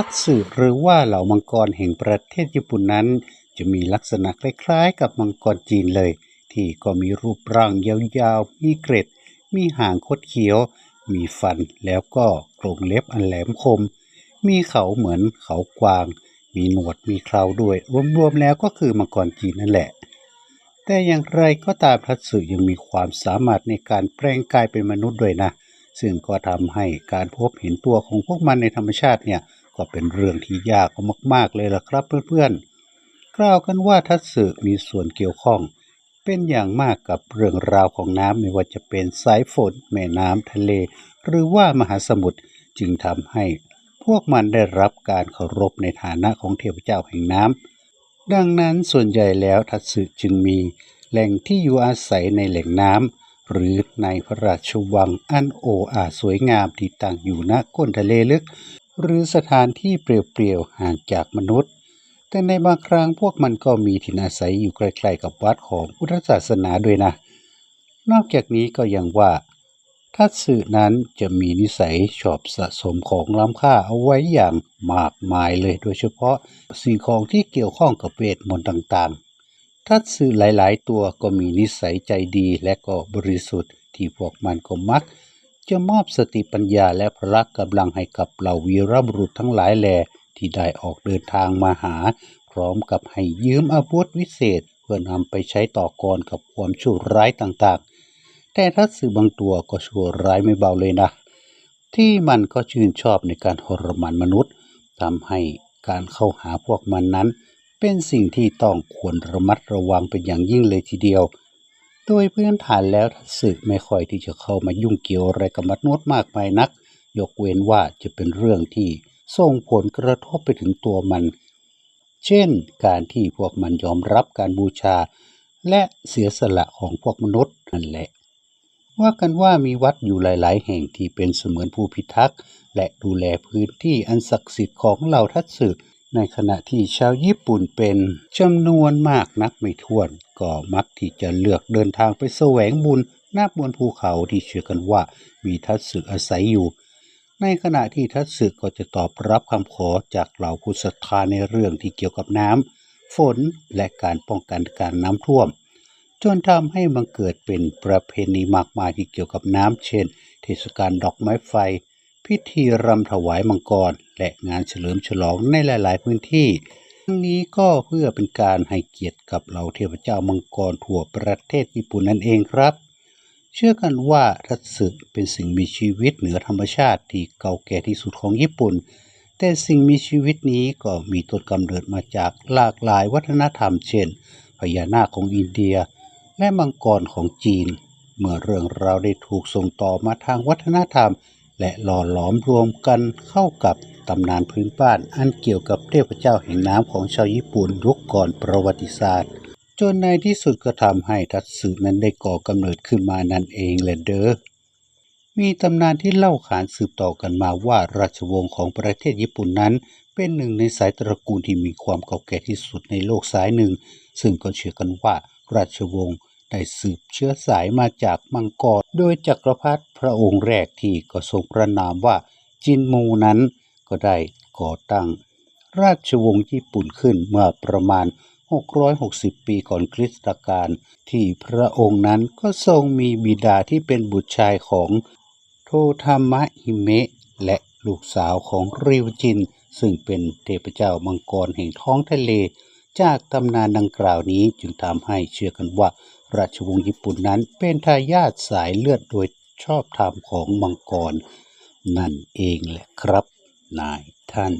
ทักสึหรือว่าเหล่ามังกรแห่งประเทศญี่ปุ่นนั้น จะมีลักษณะคล้ายๆ กับมังกรจีนเลย ที่ก็มีรูปร่างยาวๆ มีเกร็ด มีหางคดเขียว มีฟันแล้วก็โครงเล็บอันแหลมคม มีเขาเหมือนเขากวาง มีหนวดมีเคราด้วย รวมๆแล้วก็คือมังกรจีนนั่นแหละ แต่อย่างไรก็ตามทัตสึยังมีความสามารถในการแปลงกายเป็นมนุษย์ด้วยนะ ซึ่งก็ทำให้การพบเห็นตัวของพวกมันในธรรมชาติเนี่ย ก็เป็นเรื่องที่ยากมาก ๆ เลยล่ะครับเพื่อนๆ กล่าวกันว่าทัตสึมีส่วนเกี่ยวข้อง เป็นอย่างมากกับเรื่องราวของน้ำไม่ว่าจะเป็นสายฝนแม่น้ำทะเล หรือว่ามหาสมุทรจึงทำให้พวกมันได้รับการเคารพในฐานะของเทพเจ้าแห่งน้ำดังนั้นส่วนใหญ่แล้วทัตสึจึงมีแหล่งที่อยู่อาศัยในแหล่งน้ำหรือในพระราชวังอันโออาสวยงามที่ตั้งอยู่ณก้นทะเลลึก หรือสถานที่เปลี่ยวๆห่างจากมนุษย์ แต่ในบางครั้งพวกมันก็มีถิ่นอาศัยอยู่ใกล้ๆกับวัดของพุทธศาสนาด้วยนะ นอกจากนี้ก็ยังว่าทัตสึนั้นจะมีนิสัยชอบสะสมของล้ำค่าเอาไว้อย่างมากมายเลยโดยเฉพาะสิ่งของที่เกี่ยวข้องกับเวทมนต์ต่างๆ ทัตสึหลายๆ ตัวก็มีนิสัยใจดีและก็บริสุทธิ์ที่พวกมันก็มัก จะมอบสติปัญญาและพละกำลังให้กับเหล่าวีรบุรุษทั้งหลายแล ที่ได้ออกเดินทางมาหา พร้อมกับให้ยืมอาวุธวิเศษ เพื่อนำไปใช้ต่อกรกับความชั่วร้ายต่างๆ แต่ทัตสึบางตัวก็ชั่วร้ายไม่เบาเลยนะ ที่มันก็ชื่นชอบในการทรมานมนุษย์ทำให้การเข้าหาพวกมันนั้น เป็นสิ่งที่ต้องควรระมัดระวังเป็นอย่างยิ่งเลยทีเดียว โดยพื้นฐานแล้วทัตสึไม่ค่อยที่จะเข้ามายุ่งเกี่ยวอะไรกับมนุษย์มากมายนัก ยกเว้นว่าจะเป็นเรื่องที่ส่งผลกระทบไปถึงตัวมัน เช่น การที่พวกมันยอมรับการบูชา และเสียสละของพวกมนุษย์นั่นแหละ ว่ากันว่ามีวัดอยู่หลาย ๆ แห่งที่เป็นเสมือนผู้พิทักษ์ และดูแลพื้นที่อันศักดิ์สิทธิ์ของเหล่าทัตสึ ในขณะที่ชาวญี่ปุ่นเป็นจำนวนมากนักไม่ถ้วน ก็มักที่จะเลือกเดินทางไปแสวงบุญณบนภูเขาที่เชื่อกันว่ามีทัตสึอาศัยอยู่ ในขณะที่ทัตสึก็จะตอบรับคำขอจากเหล่าผู้ศรัทธาในเรื่องที่เกี่ยวกับน้ำฝนและการป้องกันการน้ำท่วม จนทำให้บังเกิดเป็นประเพณีมากมายที่เกี่ยวกับน้ำเช่น เทศกาลดอกไม้ไฟ พิธีรำถวายมังกร และงานเฉลิมฉลองในหลาย ๆ พื้นที่ทั้งนี้ก็เพื่อเป็นการให้เกียรติกับเหล่าเทพเจ้ามังกรทั่วประเทศญี่ปุ่นนั่นเองครับ เชื่อกันว่าทัตสึเป็นสิ่งมีชีวิตเหนือธรรมชาติที่เก่าแก่ที่สุดของญี่ปุ่น แต่สิ่งมีชีวิตนี้ก็มีต้นกำเนิดมาจากหลากหลายวัฒนธรรมเช่น พญานาคของอินเดีย และมังกรของจีน เมื่อเรื่องราวได้ถูกส่งต่อมาทางวัฒนธรรม และหล่อหลอมรวมกันเข้ากับตำนานพื้นบ้านอันเกี่ยวกับเทพเจ้าแห่งน้ำของชาวญี่ปุ่นยุคก่อนประวัติศาสตร์ จนในที่สุดก็ทำให้ทัตสึนั้นได้ก่อกำเนิดขึ้นมานั่นเองแหละเด้อมีตำนานที่เล่าขานสืบต่อกันมาว่าราชวงศ์ของประเทศญี่ปุ่นนั้น เป็นหนึ่งในสายตระกูลที่มีความเก่าแก่ที่สุดในโลกสายหนึ่ง ซึ่งก็เชื่อกันว่าราชวงศ์ ได้สืบเชื้อสายมาจากมังกร โดยจักรพรรดิพระองค์แรกที่ก็ทรงประนามว่าจินมูนั้นก็ได้ก่อตั้ง ราชวงศ์ญี่ปุ่นขึ้นเมื่อประมาณ 660 ปีก่อนคริสตกาลที่พระองค์นั้นก็ทรงมีบิดาที่เป็นบุตรชายของโททามะฮิเมะ และลูกสาวของริวจิน ซึ่งเป็นเทพเจ้ามังกรแห่งท้องทะเล จากตำนานดังกล่าวนี้จึงทำให้เชื่อกันว่า ราชวงศ์ญี่ปุ่นนั้นเป็นทายาทสายเลือดโดยชอบธรรมของมังกร นั่นเองแหละครับ นายท่าน